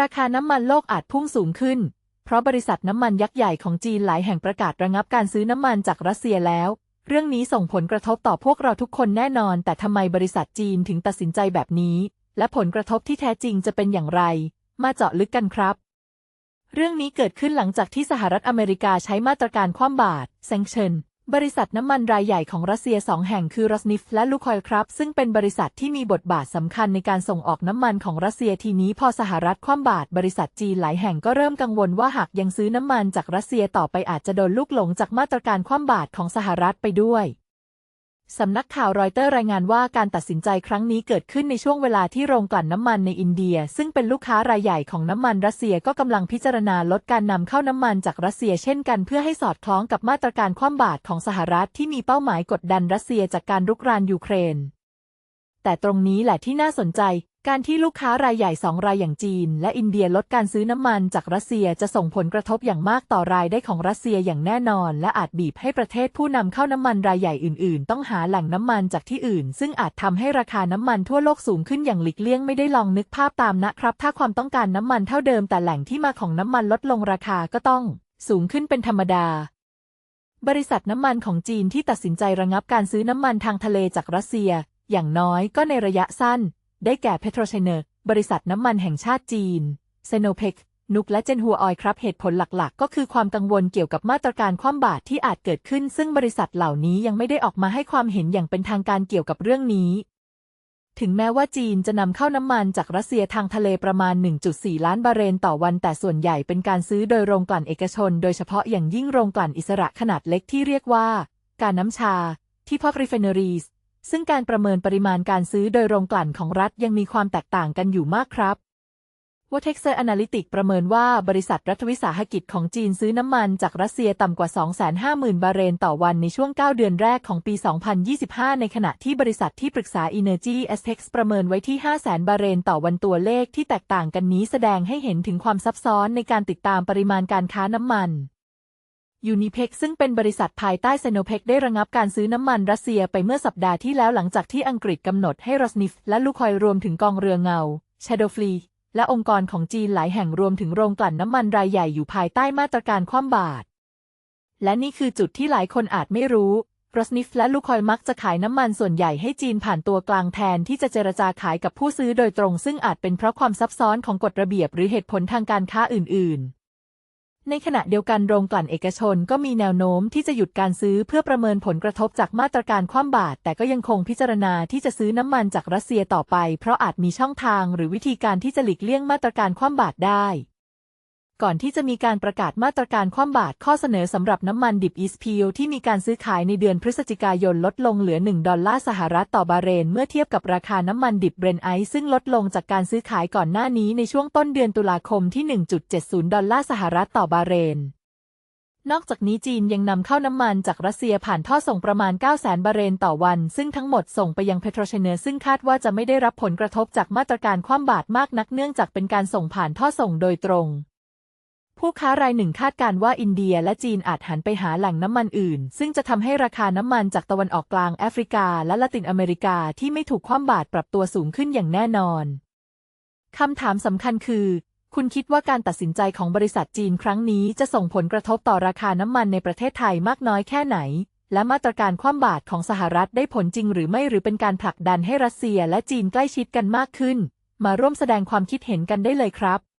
ราคาน้ำมันโลกอาจพุ่งสูงขึ้น เพราะบริษัทน้ำมันยักษ์ใหญ่ของจีนหลายแห่งประกาศระงับการซื้อน้ำมันจากรัสเซียแล้ว เรื่องนี้ส่งผลกระทบต่อพวกเราทุกคนแน่นอน แต่ทำไมบริษัทจีนถึงตัดสินใจแบบนี้ และผลกระทบที่แท้จริงจะเป็นอย่างไร มาเจาะลึกกันครับเรื่องนี้เกิดขึ้นหลังจากที่สหรัฐอเมริกาใช้มาตรการคว่ำบาตร sanction บริษัทน้ำมันรายใหญ่ของรัสเซียสองแห่งคือรัสนิฟและลูคอยครับ ซึ่งเป็นบริษัทที่มีบทบาทสำคัญในการส่งออกน้ำมันของรัสเซียทีนี้พอสหรัฐคว่ำบาตรบริษัทจีนหลายแห่งก็เริ่มกังวลว่าหากยังซื้อน้ำมันจากรัสเซียต่อไปอาจจะโดนลูกหลงจากมาตรการคว่ำบาตรของสหรัฐไปด้วย สำนักข่าวรอยเตอร์รายงานว่าการตัดสินใจครั้งนี้เกิดขึ้นในช่วงเวลาที่โรงกลั่นน้ำมันในอินเดีย ซึ่งเป็นลูกค้ารายใหญ่ของน้ำมันรัสเซียก็กำลังพิจารณาลดการนำเข้าน้ำมันจากรัสเซียเช่นกันเพื่อให้สอดคล้องกับมาตรการคว่ำบาตรของสหรัฐที่มีเป้าหมายกดดันรัสเซียจากการรุกรานยูเครน แต่ตรงนี้แหละที่น่าสนใจ การที่ลูกค้ารายใหญ่สองรายอย่างจีน และอินเดียลดการซื้อน้ำมันจากรัสเซียจะส่งผลกระทบอย่างมากต่อรายได้ของรัสเซียอย่างแน่นอน และอาจบีบให้ประเทศผู้นำเข้าน้ำมันรายใหญ่อื่น ๆ ต้องหาแหล่งน้ำมันจากที่อื่น ซึ่งอาจทำให้ราคาน้ำมันทั่วโลกสูงขึ้นอย่างหลีกเลี่ยงไม่ได้ลองนึกภาพตามนะครับ ถ้าความต้องการน้ำมันเท่าเดิมแต่แหล่งที่มาของน้ำมันลดลงราคาก็ต้องสูงขึ้นเป็นธรรมดาบริษัทน้ำมันของจีนที่ตัดสินใจระงับการซื้อน้ำมันทางทะเลจากรัสเซีย อย่างน้อยก็ในระยะสั้น ได้แก่เพโตรไชเนอร์บริษัทน้ำมันแห่งชาติจีนเซโนเ e กนุกและเจนฮัวออยครับ เหตุผลหลักๆ ก็คือความกังวลเกี่ยวกับมาตรการคว่ำบาตรที่อาจเกิดขึ้น ซึ่งบริษัทเหล่านี้ยังไม่ได้ออกมาให้ความเห็นอย่างเป็นทางการเกี่ยวกับเรื่องนี้ ถึงแม้ว่าจีนจะนำเข้าน้ำมันจากรัสเซียทางทะเลประมาณ 1.4 ล้านบาร์เรลต่อวัน แต่ส่วนใหญ่เป็นการซื้อโดยโรงกลั่นเอกชน โดยเฉพาะอย่างยิ่งโรงกลั่นอิสระขนาดเล็กที่เรียกว่า การน้ำชาที่พอ refineries ซึ่งการประเมินปริมาณการซื้อโดยโรงกลั่นของรัฐยังมีความแตกต่างกันอยู่มากครับว่า Texas Analytics ประเมินว่าบริษัทรัฐวิสาหกิจของจีนซื้อน้ำมันจากรัสเซียต่ำกว่า 250,000 บาเรลต่อวันในช่วง 9 เดือนแรกของปี 2025 ในขณะที่บริษัทที่ปรึกษา Energy Astex ประเมินไว้ที่ 500,000 บาเรลต่อวันตัวเลขที่แตกต่างกันนี้แสดงให้เห็นถึงความซับซ้อนในการติดตามปริมาณการค้าน้ำมัน ยูนิเพ็กซึ่งเป็นบริษัทภายใต้เซโนเพ็กได้ระงับการซื้อน้ำมันรัสเซียไปเมื่อสัปดาห์ที่แล้วหลังจากที่อังกฤษกำหนดให้รอสนิฟและลูคอยรวมถึงกองเรือเงาชาโดฟลีและองค์กรของจีนหลายแห่งรวมถึงโรงกลั่นน้ำมันรายใหญ่อยู่ภายใต้มาตรการคว่ำบาตรและนี่คือจุดที่หลายคนอาจไม่รู้รอสนิฟและลูคอยมักจะขายน้ำมันส่วนใหญ่ให้จีนผ่านตัวกลางแทนที่จะเจรจาขายกับผู้ซื้อโดยตรง ซึ่งอาจเป็นเพราะความซับซ้อนของกฎระเบียบหรือเหตุผลทางการค้าอื่น ๆ ในขณะเดียวกันโรงกลั่นเอกชนก็มีแนวโน้มที่จะหยุดการซื้อเพื่อประเมินผลกระทบจากมาตรการคว่ำบาตรแต่ก็ยังคงพิจารณาที่จะซื้อน้ำมันจากรัสเซียต่อไป เพราะอาจมีช่องทางหรือวิธีการที่จะหลีกเลี่ยงมาตรการคว่ำบาตรได้ ก่อนที่จะมีการประกาศมาตรการคว่ำบาตรข้อเสนอสำหรับน้ำมันดิบอีสพีที่มีการซื้อขายในเดือนพฤศจิกายนลดลงเหลือ 1 ดอลลาร์สหรัฐต่อบาร์เรน เมื่อเทียบกับราคาน้ำมันดิบเบรนไอซ์ซึ่งลดลงจากการซื้อขายก่อนหน้านี้ในช่วงต้นเดือนตุลาคมที่ 1.70 ดอลลาร์สหรัฐต่อบาร์เรนนอกจากนี้จีนยังนำเข้าน้ำมันจากรัสเซียผ่านท่อส่งประมาณ 9 0 0 0 0 0บาร์เรลต่อวัน ซึ่งทั้งหมดส่งไปยังเพโตรเชเนอร์ซึ่งคาดว่าจะไม่ได้รับผลกระทบจากมาตรการคว่ำบาตรมากนักเนื่องจากเป็นการส่งผ่านท่อส่งโดยตรง ผู้ค้ารายหนึ่งคาดการว่าอินเดียและจีนอาจหันไปหาแหล่งน้ำมันอื่น ซึ่งจะทำให้ราคาน้ำมันจากตะวันออกกลางแอฟริกาและละตินอเมริกาที่ไม่ถูกคว่ำบาตรปรับตัวสูงขึ้นอย่างแน่นอนคำถามสำคัญคือ คุณคิดว่าการตัดสินใจของบริษัทจีนครั้งนี้จะส่งผลกระทบต่อราคาน้ำมันในประเทศไทยมากน้อยแค่ไหน และมาตรการคว่ำบาตรของสหรัฐได้ผลจริงหรือไม่หรือเป็นการผลักดันให้รัสเซียและจีนใกล้ชิดกันมากขึ้น มาร่วมแสดงความคิดเห็นกันได้เลยครับ